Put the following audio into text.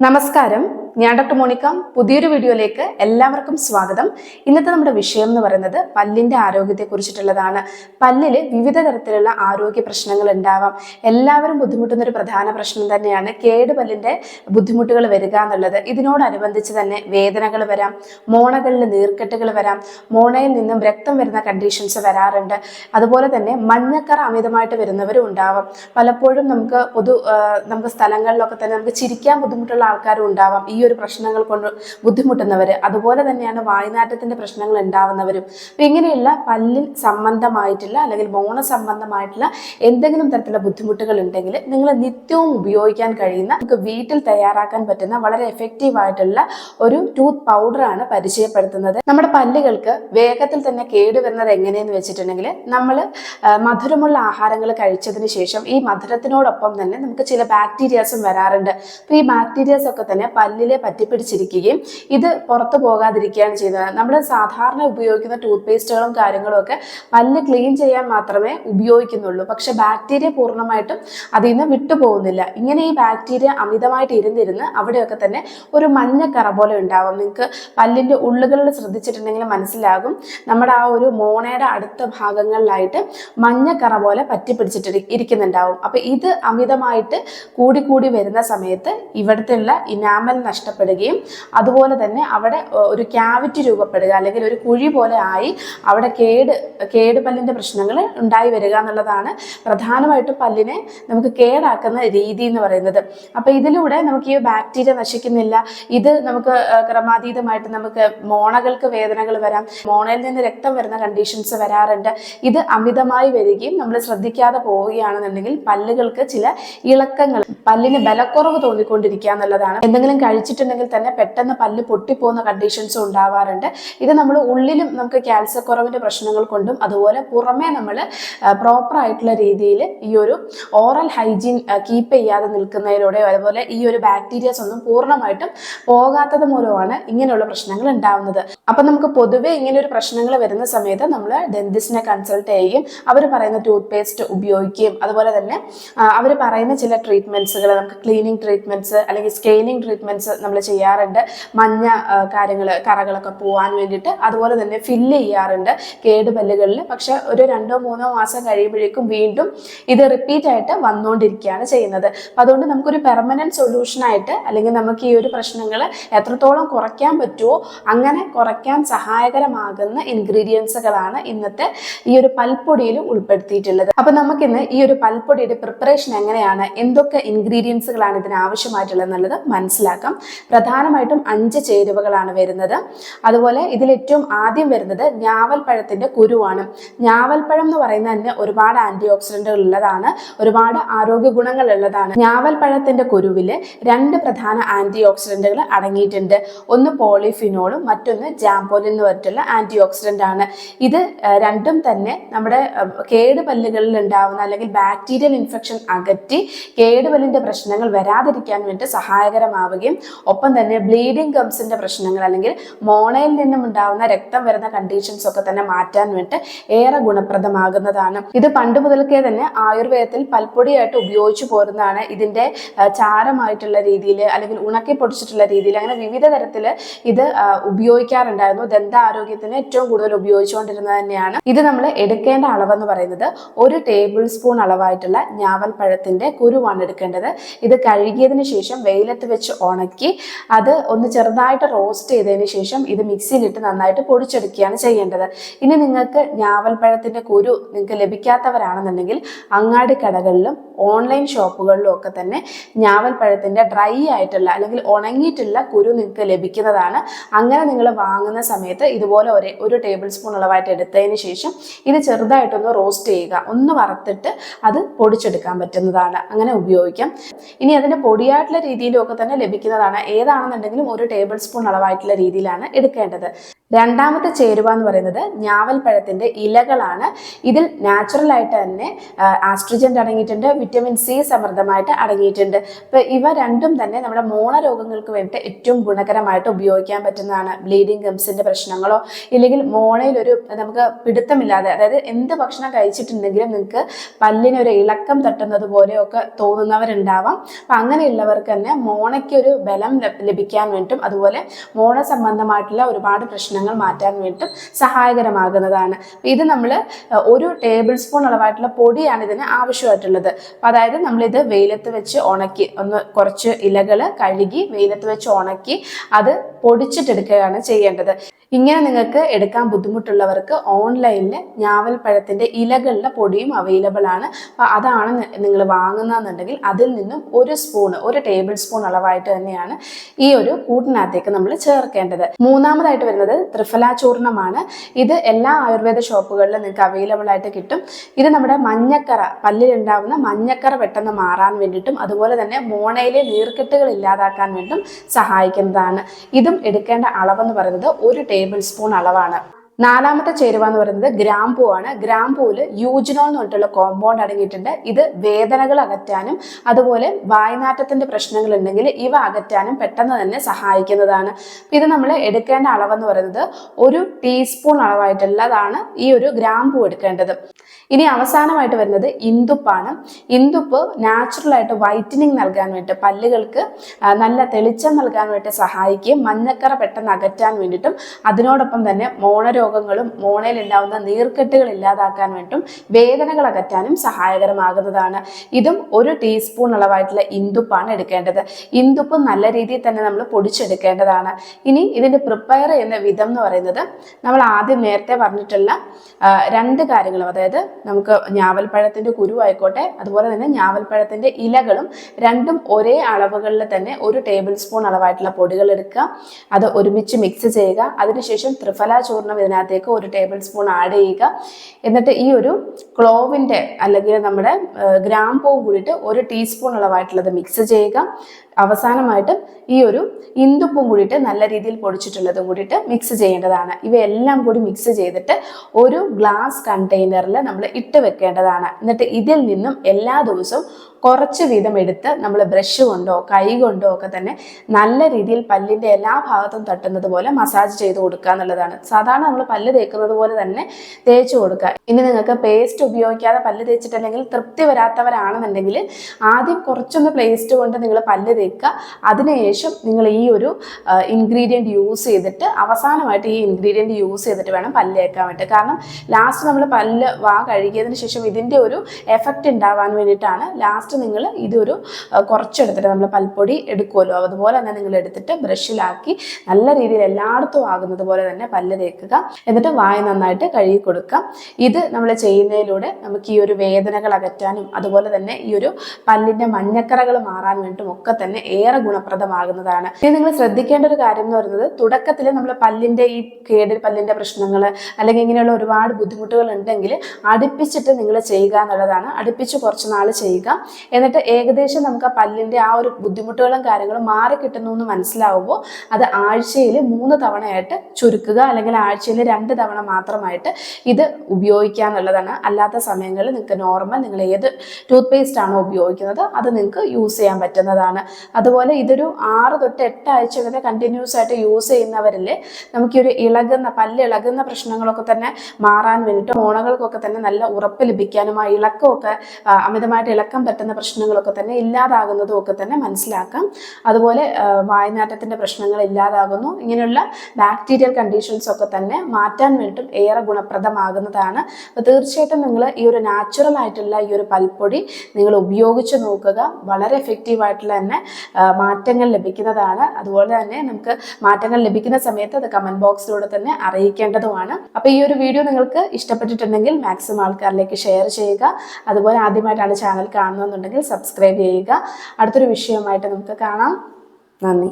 നമസ്കാരം ഞാൻ doctor Monica. പുതിയൊരു വീഡിയോയിലേക്ക് എല്ലാവർക്കും സ്വാഗതം. ഇന്നത്തെ നമ്മുടെ വിഷയം എന്ന് പറയുന്നത് പല്ലിന്റെ ആരോഗ്യത്തെ പല്ലിൽ വിവിധ തരത്തിലുള്ള ആരോഗ്യ പ്രശ്നങ്ങൾ ഉണ്ടാവാം. എല്ലാവരും ബുദ്ധിമുട്ടുന്ന ഒരു പ്രധാന പ്രശ്നം തന്നെയാണ് കേട് പല്ലിന്റെ ബുദ്ധിമുട്ടുകൾ വരിക എന്നുള്ളത്. ഇതിനോടനുബന്ധിച്ച് തന്നെ വേദനകൾ വരാം മോണകളിൽ നീർക്കെട്ടുകൾ വരാം മോണയിൽ നിന്നും രക്തം വരുന്ന കണ്ടീഷൻസ് വരാറുണ്ട്. അതുപോലെ തന്നെ മഞ്ഞക്കറ അമിതമായിട്ട് വരുന്നവരും ഉണ്ടാവാം. പലപ്പോഴും നമുക്ക് പൊതു നമുക്ക് സ്ഥലങ്ങളിലൊക്കെ തന്നെ നമുക്ക് ചിരിക്കാൻ ബുദ്ധിമുട്ടുള്ള ആൾക്കാരും ഉണ്ടാവാം. ഈ ഒരു പ്രശ്നങ്ങൾ കൊണ്ട് ബുദ്ധിമുട്ടുന്നവർ അതുപോലെ തന്നെയാണ് വായനാറ്റത്തിന്റെ പ്രശ്നങ്ങൾ ഉണ്ടാവുന്നവരും. അപ്പം ഇങ്ങനെയുള്ള പല്ലിൽ സംബന്ധമായിട്ടുള്ള അല്ലെങ്കിൽ മോണ സംബന്ധമായിട്ടുള്ള എന്തെങ്കിലും തരത്തിലുള്ള ബുദ്ധിമുട്ടുകൾ ഉണ്ടെങ്കിൽ നിങ്ങൾ നിത്യവും ഉപയോഗിക്കാൻ കഴിയുന്ന നമുക്ക് വീട്ടിൽ തയ്യാറാക്കാൻ പറ്റുന്ന വളരെ എഫക്റ്റീവ് ആയിട്ടുള്ള ഒരു ടൂത്ത് പൗഡറാണ് പരിചയപ്പെടുത്തുന്നത്. നമ്മുടെ പല്ലുകൾക്ക് വേഗത്തിൽ തന്നെ കേടുവരുന്നത് എങ്ങനെയെന്ന് വെച്ചിട്ടുണ്ടെങ്കിൽ നമ്മൾ മധുരമുള്ള ആഹാരങ്ങൾ കഴിച്ചതിന് ശേഷം ഈ മധുരത്തിനോടൊപ്പം തന്നെ നമുക്ക് ചില ബാക്ടീരിയാസും വരാറുണ്ട്. അപ്പോൾ ഈ ബാക്ടീരിയാസ് ഒക്കെ തന്നെ പല്ലിലെ പറ്റിപ്പിടിച്ചിരിക്കുകയും ഇത് പുറത്തു പോകാതിരിക്കുകയാണ് ചെയ്യുന്നത്. നമ്മൾ സാധാരണ ഉപയോഗിക്കുന്ന ടൂത്ത് പേസ്റ്റുകളും കാര്യങ്ങളും ഒക്കെ പല്ല് ക്ലീൻ ചെയ്യാൻ മാത്രമേ ഉപയോഗിക്കുന്നുള്ളൂ. പക്ഷെ ബാക്ടീരിയ പൂർണമായിട്ടും അതിൽ നിന്ന് വിട്ടുപോകുന്നില്ല. ഇങ്ങനെ ഈ ബാക്ടീരിയ അമിതമായിട്ട് ഇരുന്നിരുന്ന് അവിടെയൊക്കെ തന്നെ ഒരു മഞ്ഞക്കറ പോലെ ഉണ്ടാവും. നിങ്ങൾക്ക് പല്ലിന്റെ ഉള്ളുകളിൽ ശ്രദ്ധിച്ചിട്ടുണ്ടെങ്കിൽ മനസ്സിലാകും. നമ്മുടെ ആ ഒരു മോണയുടെ അടുത്ത ഭാഗങ്ങളിലായിട്ട് മഞ്ഞക്കറ പോലെ പറ്റിപ്പിടിച്ചിട്ട് ഇരിക്കുന്നുണ്ടാവും. അപ്പം ഇത് അമിതമായിട്ട് കൂടി കൂടി വരുന്ന സമയത്ത് ഇവിടുത്തെ ഇനാമൽ നഷ്ടപ്പെടുകയും അതുപോലെ തന്നെ അവിടെ ഒരു ക്യാവിറ്റി രൂപപ്പെടുക അല്ലെങ്കിൽ ഒരു കുഴി പോലെ ആയി അവിടെ കേട് കേട് പല്ലിന്റെ പ്രശ്നങ്ങൾ ഉണ്ടായി വരിക എന്നുള്ളതാണ് പ്രധാനമായിട്ടും പല്ലിനെ നമുക്ക് കേടാക്കുന്ന രീതി എന്ന് പറയുന്നത്. അപ്പോൾ ഇതിലൂടെ നമുക്ക് ഈ ബാക്ടീരിയ നശിക്കുന്നില്ല. ഇത് നമുക്ക് ക്രമാതീതമായിട്ട് നമുക്ക് മോണകൾക്ക് വേദനകൾ വരാം. മോണയിൽ നിന്ന് രക്തം വരുന്ന കണ്ടീഷൻസ് വരാറുണ്ട്. ഇത് അമിതമായി വരികയും നമ്മൾ ശ്രദ്ധിക്കാതെ പോവുകയാണെന്നുണ്ടെങ്കിൽ പല്ലുകൾക്ക് ചില ഇളക്കങ്ങൾ പല്ലിന് ബലക്കുറവ് തോന്നിക്കൊണ്ടിരിക്കുക എന്നുള്ളതാണ്. എന്തെങ്കിലും കഴിച്ചിട്ടുണ്ടെങ്കിൽ തന്നെ പെട്ടെന്ന് പല്ല് പൊട്ടിപ്പോകുന്ന കണ്ടീഷൻസും ഉണ്ടാവാറുണ്ട്. ഇത് നമ്മൾ ഉള്ളിലും നമുക്ക് ക്യാൽസ്യക്കുറവിന്റെ പ്രശ്നങ്ങൾ കൊണ്ടും അതുപോലെ പുറമേ നമ്മൾ പ്രോപ്പർ ആയിട്ടുള്ള രീതിയിൽ ഈ ഒരു ഓറൽ ഹൈജീൻ കീപ്പ് ചെയ്യാതെ നിൽക്കുന്നതിലൂടെയോ അതുപോലെ ഈ ഒരു ബാക്ടീരിയസ് ഒന്നും പൂർണമായിട്ടും പോകാത്തത് മൂലമാണ് ഇങ്ങനെയുള്ള പ്രശ്നങ്ങൾ ഉണ്ടാവുന്നത്. അപ്പം നമുക്ക് പൊതുവേ ഇങ്ങനെ ഒരു പ്രശ്നങ്ങൾ വരുന്ന സമയത്ത് നമ്മൾ ഡെന്റിസ്റ്റിനെ കൺസൾട്ട് ചെയ്യുകയും അവർ പറയുന്ന ടൂത്ത് പേസ്റ്റ് ഉപയോഗിക്കുകയും അതുപോലെ തന്നെ അവർ പറയുന്ന ചില ട്രീറ്റ്മെന്റ്സുകൾ നമുക്ക് ക്ലീനിങ് ട്രീറ്റ്മെന്റ്സ് അല്ലെങ്കിൽ സ്കെയിനിങ് ട്രീറ്റ്മെന്റ്സ് നമ്മൾ ചെയ്യാറുണ്ട്. മഞ്ഞ കാര്യങ്ങൾ കറകളൊക്കെ പോകാൻ വേണ്ടിയിട്ട് അതുപോലെ തന്നെ ഫില്ല് ചെയ്യാറുണ്ട് കേടുപല്ലുകളിൽ പക്ഷെ ഒരു രണ്ടോ മൂന്നോ മാസം കഴിയുമ്പോഴേക്കും വീണ്ടും ഇത് റിപ്പീറ്റ് ആയിട്ട് വന്നുകൊണ്ടിരിക്കുകയാണ് ചെയ്യുന്നത്. അപ്പം അതുകൊണ്ട് നമുക്കൊരു പെർമനന്റ് സൊല്യൂഷനായിട്ട് അല്ലെങ്കിൽ നമുക്ക് ഈ ഒരു പ്രശ്നങ്ങൾ എത്രത്തോളം കുറയ്ക്കാൻ പറ്റുമോ അങ്ങനെ കുറയ്ക്കാൻ സഹായകരമാകുന്ന ഇൻഗ്രീഡിയൻസുകളാണ് ഇന്നത്തെ ഈ ഒരു പൽപ്പൊടിയിൽ ഉൾപ്പെടുത്തിയിട്ടുള്ളത്. അപ്പം നമുക്കിന്ന് ഈ ഒരു പൽപ്പൊടിയുടെ പ്രിപ്പറേഷൻ എങ്ങനെയാണ്? എന്തൊക്കെ ഇൻഗ്രീഡിയൻസുകളാണ് ഇതിന് ആവശ്യമായിട്ടുള്ളത് എന്നുള്ളത് മനസ്സിലാക്കാം. പ്രധാനമായിട്ടും അഞ്ച് ചേരുവകളാണ് വരുന്നത്. അതുപോലെ ഇതിൽ ഏറ്റവും ആദ്യം വരുന്നത് ഞാവൽപ്പഴത്തിന്റെ കുരുവാണ്. ഞാവൽപ്പഴം എന്ന് പറയുന്നത് തന്നെ ഒരുപാട് ആന്റി ഓക്സിഡന്റുകൾ ഉള്ളതാണ് ഒരുപാട് ആരോഗ്യ ഗുണങ്ങൾ ഉള്ളതാണ്. ഞാവൽപ്പഴത്തിന്റെ കുരുവിൽ രണ്ട് പ്രധാന ആന്റി ഓക്സിഡന്റുകൾ അടങ്ങിയിട്ടുണ്ട്. ഒന്ന് പോളിഫിനോളും മറ്റൊന്ന് ജാംപോലിൻ എന്ന് പറഞ്ഞിട്ടുള്ള ആന്റി ഓക്സിഡന്റ് ആണ്. ഇത് രണ്ടും തന്നെ നമ്മുടെ കേട് കേടുപല്ലുകളിൽ ഉണ്ടാവുന്ന അല്ലെങ്കിൽ ബാക്ടീരിയൽ ഇൻഫെക്ഷൻ അകറ്റി കേടുപല്ലിന്റെ പ്രശ്നങ്ങൾ വരാതിരിക്കാൻ വേണ്ടി സഹായകരമാവുകയും ഒപ്പം തന്നെ ബ്ലീഡിങ് ഗംസിന്റെ പ്രശ്നങ്ങൾ അല്ലെങ്കിൽ മോണയിൽ നിന്നും ഉണ്ടാകുന്ന രക്തം വരുന്ന കണ്ടീഷൻസ് ഒക്കെ തന്നെ മാറ്റാൻ വേണ്ടി ഏറെ ഗുണപ്രദമാകുന്നതാണ്. ഇത് പണ്ട് മുതൽക്കേ തന്നെ ആയുർവേദത്തിൽ പൽപ്പൊടിയായിട്ട് ഉപയോഗിച്ചു പോരുന്നതാണ്. ഇതിന്റെ ചാരമായിട്ടുള്ള രീതിയിൽ അല്ലെങ്കിൽ ഉണക്കി പൊടിച്ചിട്ടുള്ള രീതിയിൽ അങ്ങനെ വിവിധ തരത്തിൽ ഇത് ഉപയോഗിക്കാറുണ്ടായിരുന്നു. ദന്ത ആരോഗ്യത്തിന് ഏറ്റവും കൂടുതൽ ഉപയോഗിച്ചുകൊണ്ടിരുന്നത് തന്നെയാണ്. ഇത് നമ്മൾ എടുക്കേണ്ട അളവെന്ന് പറയുന്നത് ഒരു ടേബിൾ സ്പൂൺ അളവായിട്ടുള്ള ഞാവൽ പഴത്തിന്റെ കുരുവാണ് എടുക്കേണ്ടത്. ഇത് കഴുകിയതിന് ശേഷം വെയിലത്ത് വെച്ച് ഉണക്കി അത് ഒന്ന് ചെറുതായിട്ട് റോസ്റ്റ് ചെയ്തതിന് ശേഷം ഇത് മിക്സിയിലിട്ട് നന്നായിട്ട് പൊടിച്ചെടുക്കുകയാണ് ചെയ്യേണ്ടത്. ഇനി നിങ്ങൾക്ക് ഞാവൽപ്പഴത്തിന്റെ കുരു നിങ്ങൾക്ക് ലഭിക്കാത്തവരാണെന്നുണ്ടെങ്കിൽ അങ്ങാടി കടകളിലും ഓൺലൈൻ ഷോപ്പുകളിലും ഒക്കെ തന്നെ ഞാവൽപ്പഴത്തിന്റെ ഡ്രൈ ആയിട്ടുള്ള അല്ലെങ്കിൽ ഉണങ്ങിയിട്ടുള്ള കുരു നിങ്ങൾക്ക് ലഭിക്കുന്നതാണ്. അങ്ങനെ നിങ്ങൾ വാങ്ങുന്ന സമയത്ത് ഇതുപോലെ ഒരേ ഒരു ടേബിൾ സ്പൂൺ അളവായിട്ട് എടുത്തതിന് ശേഷം ഇത് ചെറുതായിട്ടൊന്ന് റോസ്റ്റ് ചെയ്യുക. ഒന്ന് വറുത്തിട്ട് അത് പൊടിച്ചെടുക്കാൻ പറ്റുന്നതാണ്. അങ്ങനെ ഉപയോഗിക്കാം. ഇനി അതിന്റെ പൊടിയായിട്ടുള്ള രീതിയിലും ഒക്കെ തന്നെ ലഭിക്കുന്നതാണ്. ഏതാണെന്നുണ്ടെങ്കിലും ഒരു ടേബിൾ സ്പൂൺ അളവായിട്ടുള്ള രീതിയിലാണ് എടുക്കേണ്ടത്. രണ്ടാമത്തെ ചേരുവ എന്ന് പറയുന്നത് ഞാവൽപ്പഴത്തിന്റെ ഇലകളാണ്. ഇതിൽ നാച്ചുറൽ ആയിട്ട് തന്നെ ആസ്ട്രിജന്റ് അടങ്ങിയിട്ടുണ്ട് വിറ്റമിൻ സി സമൃദ്ധമായിട്ട് അടങ്ങിയിട്ടുണ്ട്. അപ്പൊ ഇവ രണ്ടും തന്നെ നമ്മുടെ മോണ രോഗങ്ങൾക്ക് വേണ്ടി ഏറ്റവും ഗുണകരമായിട്ട് ഉപയോഗിക്കാൻ പറ്റുന്നതാണ്. ബ്ലീഡിങ് ഗംസിന്റെ പ്രശ്നങ്ങളോ ഇല്ലെങ്കിൽ ഒരു നമുക്ക് പിടുത്തമില്ലാതെ അതായത് എന്ത് ഭക്ഷണം കഴിച്ചിട്ടുണ്ടെങ്കിലും നിങ്ങൾക്ക് പല്ലിന് ഒരു ഇളക്കം തട്ടുന്നത് പോലെയൊക്കെ തോന്നുന്നവരുണ്ടാവാം. അപ്പൊ അങ്ങനെയുള്ളവർക്ക് തന്നെ മോണയ്ക്ക് ഒരു ബലം ലഭിക്കാൻ വേണ്ടിയിട്ടും അതുപോലെ മോണ സംബന്ധമായിട്ടുള്ള ഒരുപാട് പ്രശ്നങ്ങൾ മാറ്റാൻ വേണ്ടിയിട്ടും സഹായകരമാകുന്നതാണ്. ഇത് നമ്മൾ ഒരു ടേബിൾ സ്പൂൺ അളവായിട്ടുള്ള പൊടിയാണ് ഇതിന് ആവശ്യമായിട്ടുള്ളത്. അതായത് നമ്മളിത് വെയിലത്ത് വെച്ച് ഉണക്കി ഒന്ന് കുറച്ച് ഇലകൾ കഴുകി വെയിലത്ത് വെച്ച് ഉണക്കി അത് പൊടിച്ചിട്ടെടുക്കുകയാണ് ചെയ്യേണ്ടത്. ഇങ്ങനെ നിങ്ങൾക്ക് എടുക്കാൻ ബുദ്ധിമുട്ടുള്ളവർക്ക് ഓൺലൈനിൽ ഞാവൽ ഞാവൽപ്പഴത്തിന്റെ ഇലകളുടെ പൊടിയും അവൈലബിൾ ആണ്. അപ്പോൾ അതാണ് നിങ്ങൾ വാങ്ങുന്നതെന്നുണ്ടെങ്കിൽ അതിൽ നിന്നും ഒരു സ്പൂണ് ഒരു ടേബിൾ സ്പൂൺ അളവായിട്ട് തന്നെയാണ് ഈ ഒരു കൂട്ടിനകത്തേക്ക് നമ്മൾ ചേർക്കേണ്ടത്. മൂന്നാമതായിട്ട് വരുന്നത് ത്രിഫല ചൂർണമാണ്. ഇത് എല്ലാ ആയുർവേദ ഷോപ്പുകളിലും നിങ്ങൾക്ക് അവൈലബിൾ ആയിട്ട് കിട്ടും. ഇത് നമ്മുടെ മഞ്ഞക്കറ പല്ലിലുണ്ടാവുന്ന മഞ്ഞക്കറ പെട്ടെന്ന് മാറാൻ വേണ്ടിയിട്ടും അതുപോലെ തന്നെ മോണയിലെ നീർക്കെട്ടുകൾ ഇല്ലാതാക്കാൻ വേണ്ടിയിട്ടും സഹായിക്കുന്നതാണ്. ഇതും എടുക്കേണ്ട അളവെന്ന് പറയുന്നത് ഒരു ടേബിൾ സ്പൂൺ അളവാണ്. നാലാമത്തെ ചേരുവ എന്ന് പറയുന്നത് ഗ്രാമ്പൂ ആണ്. ഗ്രാമ്പൂവിൽ യൂജിനോൾ എന്ന് പറഞ്ഞിട്ടുള്ള കോമ്പൗണ്ട് അടങ്ങിയിട്ടുണ്ട്. ഇത് വേദനകൾ അകറ്റാനും അതുപോലെ വായനാറ്റത്തിന്റെ പ്രശ്നങ്ങൾ ഉണ്ടെങ്കിൽ ഇവ അകറ്റാനും പെട്ടെന്ന് തന്നെ സഹായിക്കുന്നതാണ്. ഇത് നമ്മൾ എടുക്കേണ്ട അളവെന്ന് പറയുന്നത് ഒരു ടീസ്പൂൺ അളവായിട്ടുള്ളതാണ് ഈ ഒരു ഗ്രാമ്പൂ എടുക്കേണ്ടത്. ഇനി അവസാനമായിട്ട് വരുന്നത് ഇന്ദുപ്പാണ്. ഇന്ദുപ്പ് നാച്ചുറലായിട്ട് വൈറ്റനിങ് നൽകാൻ വേണ്ടി പല്ലുകൾക്ക് നല്ല തെളിച്ചം നൽകാൻ വേണ്ടി സഹായിക്കുകയും മഞ്ഞക്കറ പെട്ടെന്ന് അകറ്റാൻ വേണ്ടിയിട്ടും അതിനോടൊപ്പം തന്നെ മോണരോഗങ്ങളും മോണയിൽ ഉണ്ടാവുന്ന നീർക്കെട്ടുകൾ ഇല്ലാതാക്കാൻ വേണ്ടും വേദനകൾ അകറ്റാനും സഹായകരമാകുന്നതാണ്. ഇതും ഒരു ടീസ്പൂൺ അളവായിട്ടുള്ള ഇന്ദുപ്പാണ് എടുക്കേണ്ടത്. ഇന്ദുപ്പ് നല്ല രീതിയിൽ തന്നെ നമ്മൾ പൊടിച്ചെടുക്കേണ്ടതാണ്. ഇനി ഇതിന്റെ പ്രിപ്പയർ ചെയ്യുന്ന വിധം എന്ന് പറയുന്നത് നമ്മൾ ആദ്യം നേരത്തെ പറഞ്ഞിട്ടുള്ള രണ്ട് കാര്യങ്ങളും അതായത് നമുക്ക് ഞാവൽപ്പഴത്തിന്റെ കുരു ആയിക്കോട്ടെ അതുപോലെ തന്നെ ഞാവൽപ്പഴത്തിന്റെ ഇലകളും രണ്ടും ഒരേ അളവുകളിൽ തന്നെ ഒരു ടേബിൾ സ്പൂൺ അളവായിട്ടുള്ള പൊടികൾ എടുക്കുക. അത് ഒരുമിച്ച് മിക്സ് ചെയ്യുക. അതിനുശേഷം ത്രിഫല ചൂർണം ഇതിനകത്തേക്ക് ഒരു ടേബിൾ സ്പൂൺ ആഡ് ചെയ്യുക. എന്നിട്ട് ഈ ഒരു ക്ലോവിന്റെ അല്ലെങ്കിൽ നമ്മുടെ ഗ്രാമ്പൂവും കൂടിയിട്ട് ഒരു ടീസ്പൂൺ അളവായിട്ടുള്ളത് മിക്സ് ചെയ്യുക. അവസാനമായിട്ട് ഈ ഒരു ഇന്ദുപ്പും കൂടിയിട്ട് നല്ല രീതിയിൽ പൊടിച്ചിട്ടുള്ളതും കൂടിയിട്ട് മിക്സ് ചെയ്യേണ്ടതാണ്. ഇവയെല്ലാം കൂടി മിക്സ് ചെയ്തിട്ട് ഒരു ഗ്ലാസ് കണ്ടെയ്നറിൽ നമ്മൾ ഇട്ട് വെക്കേണ്ടതാണ്. എന്നിട്ട് ഇതിൽ നിന്നും എല്ലാ ദിവസവും കുറച്ച് വീതം എടുത്ത് നമ്മൾ ബ്രഷ് കൊണ്ടോ കൈ കൊണ്ടോ ഒക്കെ തന്നെ നല്ല രീതിയിൽ പല്ലിന്റെ എല്ലാ ഭാഗത്തും തട്ടുന്നത് പോലെ മസാജ് ചെയ്ത് കൊടുക്കുക എന്നുള്ളതാണ്. സാധാരണ നമ്മൾ പല്ല് തേക്കുന്നത് പോലെ തന്നെ തേച്ച് കൊടുക്കുക. ഇനി നിങ്ങൾക്ക് പേസ്റ്റ് ഉപയോഗിക്കാതെ പല്ല് തേച്ചിട്ടില്ലെങ്കിൽ തൃപ്തി വരാത്തവരാണെന്നുണ്ടെങ്കിൽ ആദ്യം കുറച്ചൊന്ന് പേസ്റ്റ് കൊണ്ട് നിങ്ങൾ പല്ല് തേക്കുക. അതിനുശേഷം നിങ്ങൾ ഈ ഒരു ഇൻഗ്രീഡിയന്റ് യൂസ് ചെയ്തിട്ട് അവസാനമായിട്ട് ഈ ഇൻഗ്രീഡിയന്റ് യൂസ് ചെയ്തിട്ട് വേണം പല്ല് തേക്കാൻ വേണ്ടി. കാരണം ലാസ്റ്റ് നമ്മൾ പല്ല് വാ കഴുകിയതിന് ശേഷം ഇതിന്റെ ഒരു എഫക്റ്റ് ഉണ്ടാവാൻ വേണ്ടിയിട്ടാണ് ലാസ്റ്റ് നിങ്ങൾ ഇതൊരു കുറച്ചെടുത്തിട്ട് നമ്മൾ പൽപ്പൊടി എടുക്കുമല്ലോ. അതുപോലെ തന്നെ നിങ്ങൾ എടുത്തിട്ട് ബ്രഷിലാക്കി നല്ല രീതിയിൽ എല്ലായിടത്തും ആകുന്നത് പോലെ തന്നെ പല്ല് തേക്കുക. എന്നിട്ട് വായ നന്നായിട്ട് കഴുകി കൊടുക്കാം. ഇത് നമ്മൾ ചെയ്യുന്നതിലൂടെ നമുക്ക് ഈ ഒരു വേദനകൾ അകറ്റാനും അതുപോലെ തന്നെ ഈ ഒരു പല്ലിന്റെ മഞ്ഞക്കറകൾ മാറാൻ വേണ്ടിയിട്ടും ഒക്കെ തന്നെ ഏറെ ഗുണപ്രദമാകുന്നതാണ്. ഇനി നിങ്ങൾ ശ്രദ്ധിക്കേണ്ട ഒരു കാര്യം എന്ന് പറയുന്നത് തുടക്കത്തിൽ നമ്മൾ പല്ലിന്റെ ഈ കേടൽ പല്ലിന്റെ പ്രശ്നങ്ങൾ അല്ലെങ്കിൽ ഇങ്ങനെയുള്ള ഒരുപാട് ബുദ്ധിമുട്ടുകൾ ഉണ്ടെങ്കിൽ അടുപ്പിച്ചിട്ട് നിങ്ങൾ ചെയ്യുക എന്നുള്ളതാണ്. അടുപ്പിച്ച് കുറച്ച് നാൾ ചെയ്യുക. എന്നിട്ട് ഏകദേശം നമുക്ക് ആ പല്ലിന്റെ ആ ഒരു ബുദ്ധിമുട്ടുകളും കാര്യങ്ങളും മാറി കിട്ടുന്നു എന്ന് മനസ്സിലാവുമ്പോൾ അത് ആഴ്ചയിൽ മൂന്ന് തവണയായിട്ട് ചുരുക്കുക അല്ലെങ്കിൽ ആഴ്ചയിൽ രണ്ട് തവണ മാത്രമായിട്ട് ഇത് ഉപയോഗിക്കുക എന്നുള്ളതാണ് അല്ലാത്ത സമയങ്ങളിൽ നിങ്ങൾക്ക് നോർമൽ നിങ്ങൾ ഏത് ടൂത്ത് പേസ്റ്റ് ആണോ ഉപയോഗിക്കുന്നത് അത് നിങ്ങൾക്ക് യൂസ് ചെയ്യാൻ പറ്റുന്നതാണ്. അതുപോലെ ഇതൊരു ആറ് തൊട്ട് എട്ട് ആഴ്ച വരെ കണ്ടിന്യൂസ് ആയിട്ട് യൂസ് ചെയ്യുന്നവരിൽ നമുക്കൊരു ഇളകുന്ന പല്ല് ഇളകുന്ന പ്രശ്നങ്ങളൊക്കെ തന്നെ മാറാൻ വേണ്ടിയിട്ട് മോണകൾക്കൊക്കെ തന്നെ നല്ല ഉറപ്പ് ലഭിക്കാനും ആ ഇളക്കമൊക്കെ അമിതമായിട്ട് ഇളക്കം പറ്റുന്ന പ്രശ്നങ്ങളൊക്കെ തന്നെ ഇല്ലാതാകുന്നതും ഒക്കെ തന്നെ മനസ്സിലാക്കാം. അതുപോലെ വായനാറ്റത്തിന്റെ പ്രശ്നങ്ങൾ ഇല്ലാതാകുന്നു. ഇങ്ങനെയുള്ള ബാക്ടീരിയൽ കണ്ടീഷൻസ് ഒക്കെ തന്നെ മാറ്റാൻ വേണ്ടിയിട്ടും ഏറെ ഗുണപ്രദമാകുന്നതാണ്. അപ്പോൾ തീർച്ചയായിട്ടും നിങ്ങൾ ഈ ഒരു നാച്ചുറൽ ആയിട്ടുള്ള ഈ ഒരു പൽപ്പൊടി നിങ്ങൾ ഉപയോഗിച്ച് നോക്കുക. വളരെ എഫക്റ്റീവ് ആയിട്ടുള്ള തന്നെ മാറ്റങ്ങൾ ലഭിക്കുന്നതാണ്. അതുപോലെ തന്നെ നമുക്ക് മാറ്റങ്ങൾ ലഭിക്കുന്ന സമയത്ത് അത് കമന്റ് ബോക്സിലൂടെ തന്നെ അറിയിക്കേണ്ടതുമാണ്. അപ്പോൾ ഈ ഒരു വീഡിയോ നിങ്ങൾക്ക് ഇഷ്ടപ്പെട്ടിട്ടുണ്ടെങ്കിൽ മാക്സിമം ആൾക്കാരിലേക്ക് ഷെയർ ചെയ്യുക. അതുപോലെ ആദ്യമായിട്ടാണ് ചാനൽ കാണുന്നതെന്നുണ്ടെങ്കിൽ സബ്സ്ക്രൈബ് ചെയ്യുക. അടുത്തൊരു വിഷയമായിട്ട് നമുക്ക് കാണാം. നന്ദി.